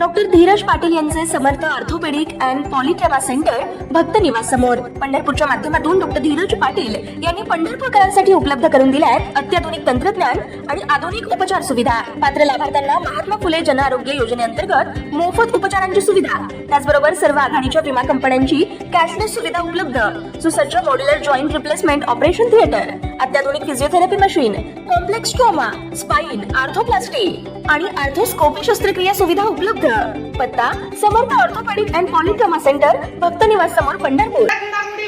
Doctor Dhiraj Patil यांचे Samarth orthopaedic and polytrauma centre Bhakta निवासमोर पंढरपूरच्या माध्यमातून डॉक्टर धीरज पाटील यांनी पंढरपूरकरांसाठी उपलब्ध करून दिल्या आहेत अत्याधुनिक तंत्रज्ञान आणि आधुनिक उपचार सुविधा. पात्र लाभार्थ्यांना महात्मा फुले जन आरोग्य योजनेअंतर्गत मोफत उपचारांची सुविधा. त्याचबरोबर सर्व आघाडीच्या विमा कंपन्यांची कॅशलेस सुविधा उपलब्ध. सुसज्ज modular joint replacement operation theatre अत्याधुनिक physiotherapy machine complex trauma spine arthroplasty आणि आर्थोस्कोपी शस्त्रक्रिया सुविधा उपलब्ध. पत्ता Samarth orthopaedic and polytrauma centre Bhakta Niwas समोर पंढरपूर.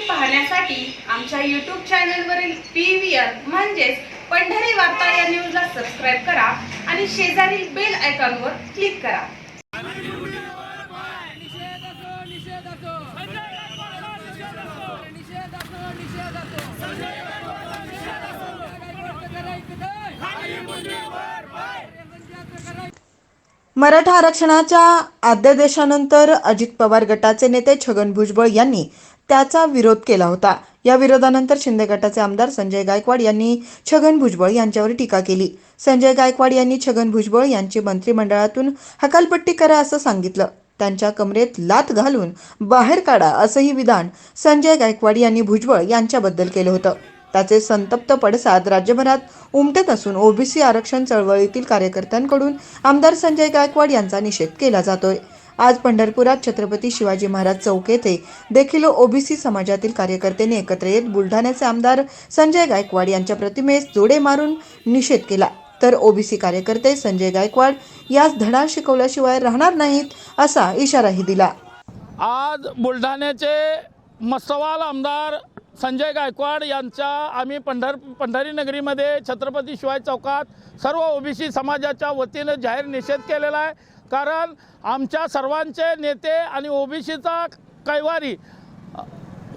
पाहण्यासाठी आमच्या युट्यूब चॅनलवरील वरील पीव्हीआर म्हणजेच पंढरी वार्ता या न्यूजला सबस्क्राईब करा आणि शेजारील बेल आयकॉनवर क्लिक करा. मराठा आरक्षणाच्या अध्यादेशानंतर अजित पवार गटाचे नेते छगन भुजबळ यांनी त्याचा विरोध केला होता. या विरोधानंतर शिंदे गटाचे आमदार संजय गायकवाड यांनी छगन भुजबळ यांच्यावर टीका केली. संजय गायकवाड यांनी छगन भुजबळ यांची मंत्रिमंडळातून हकालपट्टी करा असं सांगितलं. त्यांच्या कमरेत लात घालून बाहेर काढा असंही विधान संजय गायकवाड यांनी भुजबळ यांच्याबद्दल केलं होतं. त्याचे संतप्त पडसाद राज्यभरात उमटत असून ओबीसी आरक्षण चळवळीतील कार्यकर्त्यांकडून आमदार संजय गायकवाड यांचा निषेध केला जातोय. आज पंढरपुरात छत्रपती शिवाजी महाराज चौक येथे देखील ओबीसी समाजातील कार्यकर्त्यांनी एकत्र येत बुलढाण्याचे आमदार संजय गायकवाड यांच्या प्रतिमेस जोडे मारून निषेध केला. तर ओबीसी कार्यकर्ते संजय गायकवाड यास धडा शिकवल्याशिवाय राहणार नाहीत असा इशाराही दिला. आज बुलढाण्याचे मस्तवाल आमदार संजय गायकवाड यांच्या आम्ही पंढर पंढरी नगरीमध्ये छत्रपती शिवाजी चौकात सर्व ओबीसी समाजाच्या वतीनं जाहीर निषेध केलेला आहे. कारण आमच्या सर्वांचे नेते आणि ओबीसीचा कैवारी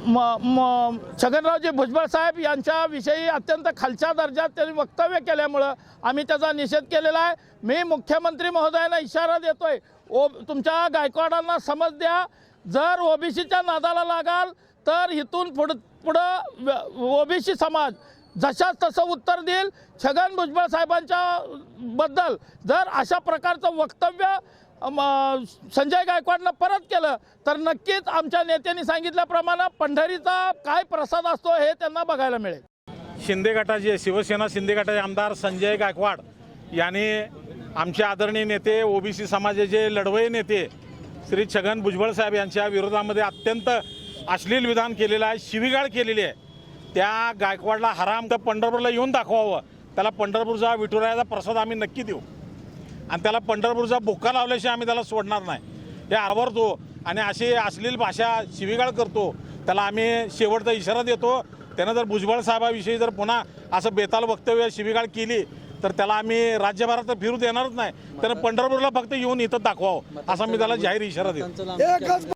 म म छगनरावजी भुजबळ साहेब यांच्याविषयी अत्यंत खालच्या दर्जात त्यांनी वक्तव्य केल्यामुळं आम्ही त्याचा निषेध केलेला आहे. मी मुख्यमंत्री महोदयांना इशारा देतोय ओ तुमच्या गायकवाडांना समज द्या. जर ओबीसीच्या नादाला लागाल तर इथून पुढ पुढं ओबीसी समाज जशाच तसं उत्तर देईल छगन भुजबळ साहेबांच्या बद्दल. जर अशा प्रकारचं वक्तव्य संजय गायकवाडनं परत केलं तर नक्कीच आमच्या नेत्यांनी सांगितल्याप्रमाणे पंढरीचा काय प्रसाद असतो हे त्यांना बघायला मिळेल. शिंदे गटाचे शिवसेना शिंदे गटाचे आमदार संजय गायकवाड यांनी आमचे आदरणीय नेते ओबीसी समाजाचे लढवई नेते श्री छगन भुजबळ साहेब यांच्या विरोधामध्ये अत्यंत अश्लील विधान केलेलं आहे शिवीगाळ केलेली आहे. त्या गायकवाडला हराम तर पंढरपूरला येऊन दाखवावं. त्याला पंढरपूरचा विठुरायाचा प्रसाद आम्ही नक्की देऊ. आणि त्याला पंढरपूरचा बुक्का लावल्याशिवाय आम्ही त्याला सोडणार नाही. हे आवरतो आणि अशी अश्लील भाषा शिवीगाळ करतो. त्याला आम्ही शेवटचा इशारा देतो. त्यानं जर भुजबळ साहेबाविषयी जर पुन्हा असं बेताल वक्तव्य शिवीगाळ केली तर त्याला आम्ही राज्यभरात फिरू देणारच नाही. त्यानं पंढरपूरला फक्त येऊन इथं दाखवावं. असा मी त्याला जाहीर इशारा देतो.